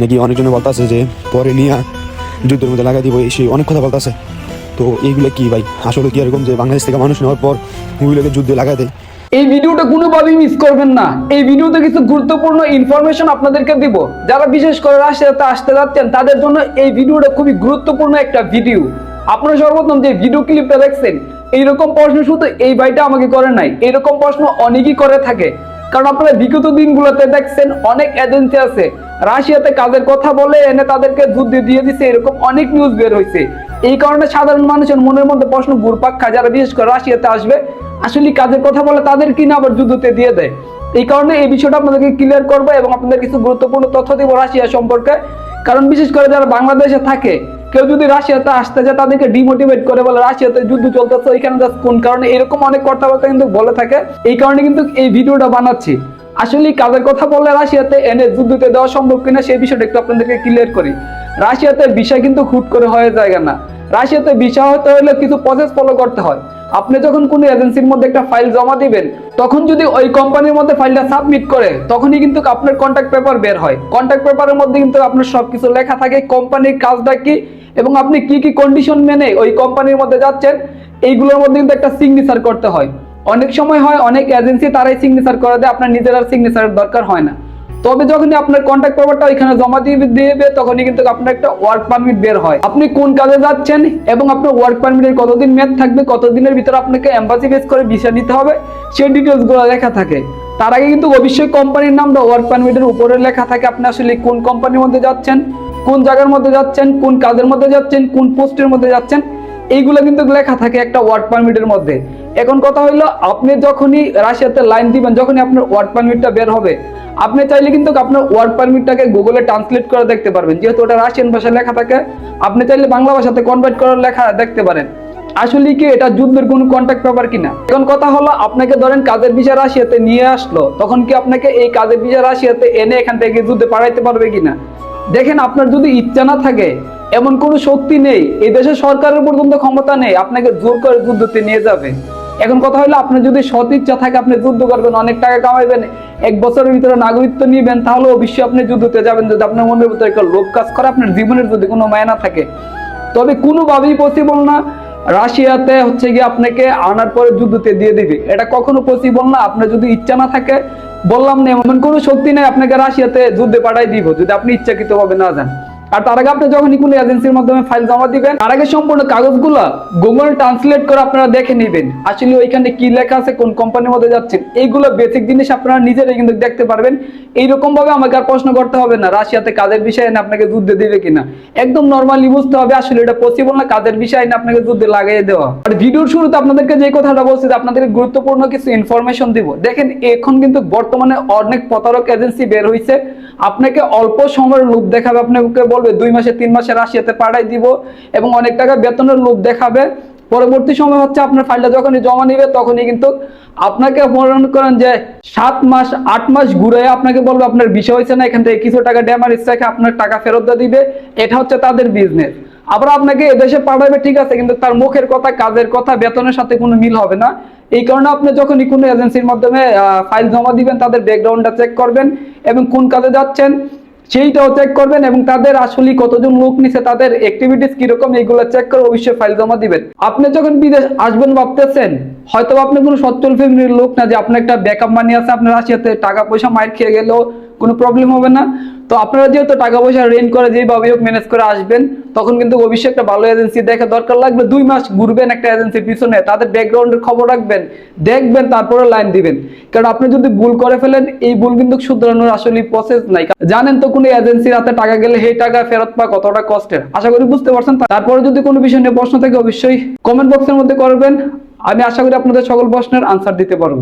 নাকি অনেকজনে বলতেছে যে, পরে নিয়ে যুদ্ধের মধ্যে লাগাই দিব সেই অনেক কথা বলতেছে। তো এইগুলো কি ভাই? আসলে কি এরকম যে বাংলাদেশ থেকে মানুষ নেওয়ার পর ওইগুলোকে যুদ্ধে লাগাই দেয়? এই ভিডিওটা কোনোভাবেই মিস করবেন না। এই ভিডিওতে কিছু গুরুত্বপূর্ণ ইনফরমেশন আপনাদেরকে দিব। যারা বিশেষ করে রাশিয়াতে আসতে যাচ্ছেন, তাদের জন্য এই ভিডিওটা খুবই গুরুত্বপূর্ণ একটা ভিডিও আপনারা সর্বপ্রথম যে ভিডিও ক্লিপটা দেখছেন, এইরকম প্রশ্ন শুধু এই ভাইটা আমাকে করে নাই। এরকম প্রশ্ন অনেকেই করে থাকে। কারণ আপনারা বিগত দিনগুলোতে দেখছেন, অনেক এজেন্সি আছে রাশিয়াতে কাজের কথা বলে এনে তাদেরকে যুদ্ধ দিয়ে দিছে, এরকম অনেক নিউজ বের হয়েছে এই কারণে সাধারণ মানুষের মনের মধ্যে প্রশ্ন ঘুরপাক খায় যারা বিশেষ করে রাশিয়াতে আসবে। আসলে কাজের কথা বলে তাদের কিনা আবার যুদ্ধতে দিয়ে দেয়? এই কারণে এই বিষয়টা আপনাদেরকে ক্লিয়ার করব এবং আপনাদের কিছু গুরুত্বপূর্ণ তথ্য দিব রাশিয়া সম্পর্কে। কারণ বিশেষ করে যারা বাংলাদেশে থাকে, কেউ যদি রাশিয়াতে আসতে যায় তাদেরকে ডিমোটিভেট করে বলে, রাশিয়াতে যুদ্ধ চলতেছে, ওইখানে কোন কারণে? এরকম অনেক কথাবার্তা কিন্তু বলে থাকে। এই কারণে কিন্তু এই ভিডিওটা বানাচ্ছি। আসলে কাজের কথা বললে রাশিয়াতে এনে যুদ্ধতে দেওয়া সম্ভব কিনা সেই বিষয়টা একটু আপনাদেরকে ক্লিয়ার করি। রাশিয়াতে বিষয় কিন্তু হুট করে হয়ে যায় না। রাশিয়াতে বিষয় হতে হলে কিছু প্রসেস ফলো করতে হয়। আপনি যখন কোনো এজেন্সির মধ্যে একটা ফাইল জমা দিবেন, তখন যদি ওই কোম্পানির মধ্যে ফাইলটা সাবমিট করে, তখনই কিন্তু আপনার কন্ট্যাক্ট পেপার বের হয়। কন্ট্যাক্ট পেপারের মধ্যে কিন্তু আপনার সবকিছু লেখা থাকে কোম্পানির কাজটা কি এবং আপনি কি কি কন্ডিশন মেনে ওই কোম্পানির মধ্যে যাচ্ছেন, এইগুলোর মধ্যে কিন্তু একটা সিগনেচার করতে হয়। অনেক সময় হয়, অনেক এজেন্সি তারাই সিগনেচার করে দেয়, আপনার নিজের আর সিগনেচারের দরকার হয় না। তবে যখনই আপনার কন্ট্যাক্ট পেপারটা ওইখানে জমা দিয়ে দিবে, তখনই কিন্তু আপনার একটা ওয়ার্ক পারমিট বের হয়। আপনি কোন কাজে যাচ্ছেন এবং আপনার ওয়ার্ক পারমিটের কতদিন মেয়াদ থাকবে, কতদিনের ভিতরে আপনাকে এম্বাসি বেস করে ভিসা নিতে হবে, সেই ডিটেলসগুলো লেখা থাকে। তার আগে কিন্তু অবশ্যই কোম্পানির নামটা ওয়ার্ক পারমিটের উপরে লেখা থাকে আপনি আসলে কোন কোম্পানির মধ্যে যাচ্ছেন, কোন জায়গার মধ্যে যাচ্ছেন, কোন কাজের মধ্যে যাচ্ছেন, কোন পোস্টের মধ্যে যাচ্ছেন। এইগুলো কিন্তু লেখা থাকে একটা ওয়ার্ক পারমিটের মধ্যে। এখন কথা হইল, আপনি যখনই রাশিয়াতে লাইন দিবেন, যখনই আপনার ওয়ার্ক পারমিটটা বের হবে, আপনি চাইলে কিন্তু আপনার ওয়ার্ক পারমিটটাকে গুগলে ট্রান্সলেট করে দেখতে পারবেন। যেহেতু ওটা রাশিয়ান ভাষায় লেখা থাকে, আপনি চাইলে বাংলা ভাষাতে কনভার্ট করার লেখা দেখতে পারেন। আসলে কি এটা যুদ্ধের কোনো কন্ট্যাক্ট পেপার কিনা? এখন কথা হলো, আপনাকে ধরেন কাজের বিষয় রাশিয়াতে নিয়ে আসলো, তখন কি আপনাকে এই কাজের বিষয় রাশিয়াতে এনে এখান থেকে যুদ্ধে পাঠাইতে পারবে কিনা? দেখেন, আপনার যদি ইচ্ছা না থাকে এমন কোনো শক্তি নেই, এই দেশের সরকারের পর্যন্ত ক্ষমতা নেই, আপনাকে জোর করে যুদ্ধতে নিয়ে যাবে। এখন কথা হলো, আপনার যদি সৎ ইচ্ছা থাকে, আপনি যুদ্ধ করবেন, অনেক টাকা কামাইবেন, এক বছরের ভিতরে নাগরিকত্ব নিবেন, তাহলে অবশ্যই আপনি যুদ্ধতে যাবেন। যদি আপনার মনের ভিতরে একটা লোভ কাজ করে, আপনার জীবনের যদি কোনো মায়না থাকে। তবে কোনোভাবেই পসিবল না, রাশিয়াতে হচ্ছে গিয়ে আপনাকে আনার পরে যুদ্ধতে দিয়ে দিবে। এটা কখনো পসিবল না, আপনার যদি ইচ্ছা না থাকে, বললাম না, এমন কোনো শক্তি নেই, আপনাকে রাশিয়াতে যুদ্ধে পাঠাই দিব, যদি আপনি ইচ্ছাকৃত ভাবে না যান। আর তার আগে আপনি যখনই কোনো এজেন্সির মাধ্যমে ফাইল জমা দিবেন, তার আগে সম্পূর্ণ কাগজগুলো গুগল ট্রান্সলেট করে আপনারা দেখে নেবেন। আসলে ওইখানে কি লেখা আছে, কোন কোম্পানির মধ্যে যাচ্ছেন, এইগুলো বেসিক জিনিস আপনারা নিজেরাই কিন্তু দেখতে পারবেন। এইরকম ভাবে আমাকে আর প্রশ্ন করতে হবে না, রাশিয়াতে কাজের বিষয় এনে আপনাকে যুদ্ধে দিবে কিনা। একদম নর্মালি বুঝতে হবে, আসলে এটা পসিবল না, কাজের বিষয় এনে আপনাকে যুদ্ধে লাগিয়ে দেওয়া। আর ভিডিওর শুরুতে আপনাদেরকে যে কথাটা বলছি, যে আপনাদেরকে গুরুত্বপূর্ণ কিছু ইনফরমেশন দিব। দেখেন, এখন কিন্তু বর্তমানে অনেক প্রতারক এজেন্সি বের হয়েছে আপনাকে অল্প সময়ের লোভ দেখাবে, আপনাকে বলবে দুই মাসে, তিন মাসে রাশিয়াতে পাঠাই দিব এবং অনেক টাকা বেতনের লোভ দেখাবে। পরবর্তী সময় হচ্ছে আপনার ফাইলটা যখনই জমা নিবে, তখনই কিন্তু আপনাকে মনে করেন যে সাত মাস, আট মাস ঘুরে আপনাকে বলবে, আপনার বিষয় হয়েছে না, এখান থেকে কিছু টাকা ড্যামারেজ রেখে আপনার টাকা ফেরত দিবে। এটা হচ্ছে তাদের বিজনেস আবার আপনাকে এদেশে পাঠাবে, ঠিক আছে, কিন্তু তার মুখের কথা, কাজের কথা, বেতনের সাথে কোনো মিল হবে না। এই কারণে আপনি যখনই কোনো এজেন্সির মাধ্যমে ফাইল জমা দিবেন, তাদের ব্যাকগ্রাউন্ডটা চেক করবেন এবং কোন কাজে যাচ্ছেন সেইটাও চেক করবেন এবং তাদের আসলে কতজন লোক নিছে, তাদের অ্যাক্টিভিটিস কীরকম, এইগুলো চেক করে অবশ্যই ফাইল জমা দিবেন। আপনি যখন বিদেশ আসবেন ভাবতেছেন হয়তো আপনি কোনো সচ্ছল ফ্যামিলির লোক না যে আপনার একটা ব্যাকআপ মানি আছে, আপনার রাশিয়াতে টাকা পয়সা মাইর খেয়ে গেলেও কোনো প্রবলেম হবে না। তো আপনারা যেহেতু টাকা পয়সা রেন্ট করে যেভাবে হোক ম্যানেজ করে আসবেন, তখন কিন্তু অবশ্যই একটা ভালো এজেন্সি দেখা দরকার লাগবে। দুই মাস ঘুরবেন একটা এজেন্সির পিছনে, তাদের ব্যাকগ্রাউন্ডের খবর রাখবেন, দেখবেন, তারপরে লাইন দিবেন। কারণ আপনি যদি ভুল করে ফেলেন, এই ভুল কিন্তু শুধরানোর আসলে প্রসেস নাই। জানেন তো কোনো এজেন্সির হাতে টাকা গেলে সেই টাকা ফেরত পা, কতটা কষ্টের? আশা করি বুঝতে পারছেন। তারপরে যদি কোনো বিষয় নিয়ে প্রশ্ন থাকে, অবশ্যই কমেন্ট বক্সের মধ্যে করবেন। আমি আশা করি আপনাদের সকল প্রশ্নের আনসার দিতে পারব।